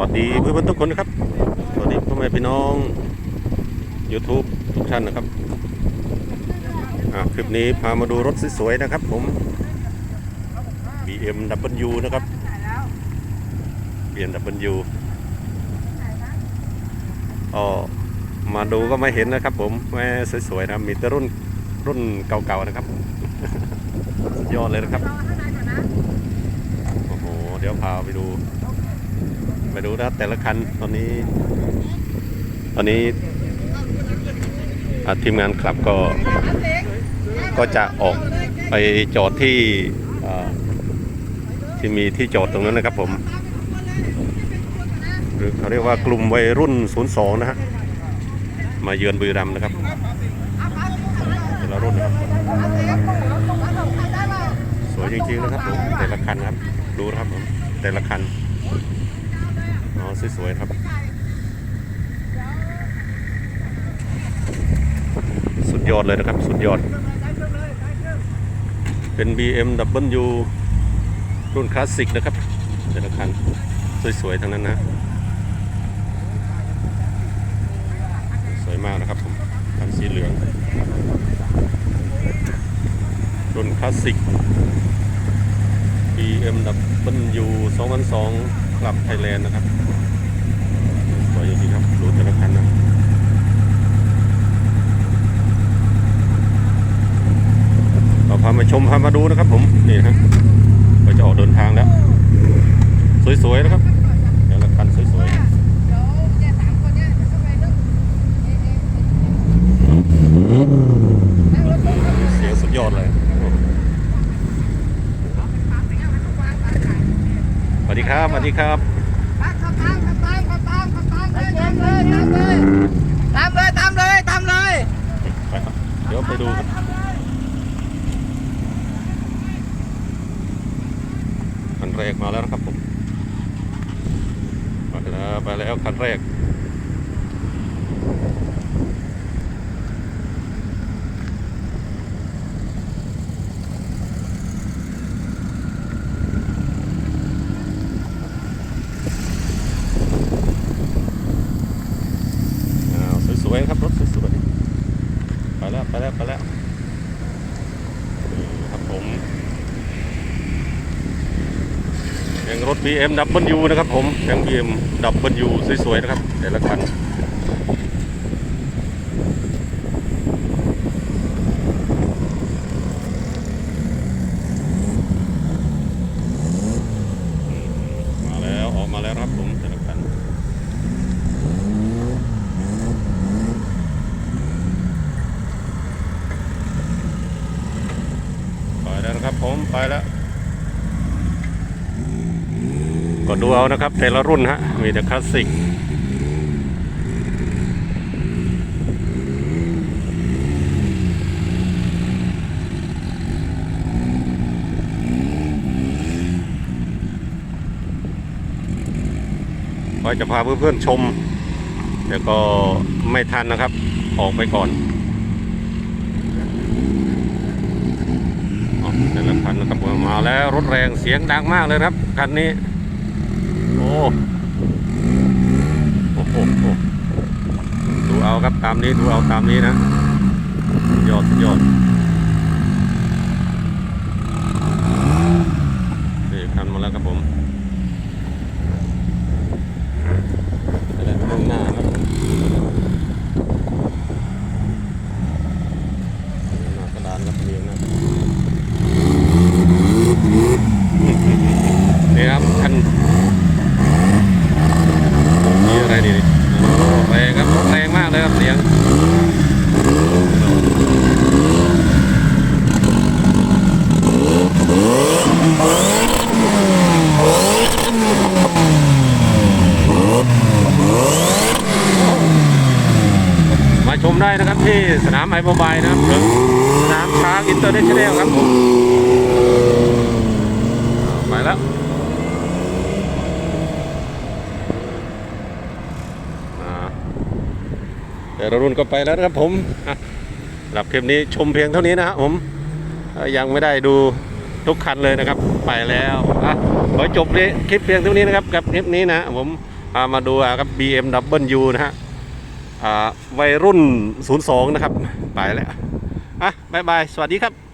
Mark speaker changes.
Speaker 1: วัสดีเพื่อนๆทุกคนนะครับ สวัสดีพ่อแม่พี่น้อง YouTube ทุกท่านนะครับคลิปนี้พามาดูรถสวยๆนะครับผม BMW นะครับ BMW อ๋อมาดูก็ไม่เห็นนะครับผมแม่สวยๆนะมีแต่รุ่นรุ่นเก่าๆนะครับยอดเลยนะครับโอ้โหเดี๋ยวพาไปดู ดูนะแต่ละคันตอนนี้ ตอนนี้ทีมงานคลับก็ก็จะออกไปจอดที่ที่มีที่จอดตรงนั้นนะครับผม หรือเขาเรียกว่ากลุ่มวัยรุ่น 02 นะฮะ มาเยือนบุรีรัมย์นะครับแต่ละรุ่นนะครับ สวยจริงๆนะครับผมแต่ละคันครับ ดูนะครับผมแต่ละคัน อ๋อสวยๆครับ สุดยอดเลยนะครับ สุดยอด เป็น BMW รุ่นคลาสสิกนะครับแต่ละคันสวยๆทั้งนั้นนะ สวยมากนะครับผมคันสีเหลือง รุ่นคลาสสิก BMW 2002 กลับไทยแลนด์นะครับสวยจริงๆครับรูแต่ละคันนะเราพามาชมพามาดูนะครับผมนี่ครับเราจะออกเดินทางแล้ว สวยๆนะครับแต่ละคันสวยๆเสียงสุดยอดเลย สวัสดีครับสวัสดีครับ
Speaker 2: ตามเลยตามเลยตามเลย
Speaker 1: ไปครับเดี๋ยวไปดูครับคันแรกมาแล้วนะครับผมไปแล้วไปแล้วคันแรก อ้าวสวยๆครับรถสวยๆไป แล้วไปแล้วไปแล้วครับผมยังรถ BMW นะครับผมยัง BMW สวยๆนะครับ แต่ละคันมาแล้วออกมาแล้วครับผมแต่ละคัน ไปแล้วนะครับผมไปแล้ว ก็ดูเอานะครับ แต่ละรุ่นฮะ มีแต่คลาสสิกก็จะพาเพื่อนๆชม แต่ก็ไม่ทันนะครับ ออกไปก่อนออแต่ละคันนะครับมาแล้วรถแรงเสียงดังมากเลยครับคันนี้ โอ้โอ้โหดูเอาครับตามนี้ดูเอาตามนี้นะยอดสุดยอดนี่คันมาแล้วครับผมไปแล้วข้างหน้าครับผมหน้ากระดานครับเรียงนะ นี่ครับท่านนี่อะไรนี่โอ้แรงครับรถแรงมากเลยครับเสียงมาชมได้นะครับ ที่สนามไอโมบายนะครับหรือสนามช้างอินเตอร์เนชั่นแนลครับผมไปแล้วอ่าแต่ละรุ่นก็ไปแล้วนะครับผมอะสำหรับคลิปนี้ชมเพียงเท่านี้นะครับผมยังไม่ได้ดูทุกคันเลยนะครับ ไปแล้วอะขอจบคลิปเพียงเท่านี้นะครับกับคลิปนี้นะผมพามาดูอะครับ BMW นะฮะ วัยรุ่น 02 นะครับ ไปแล้ว อะบายบาย สวัสดีครับ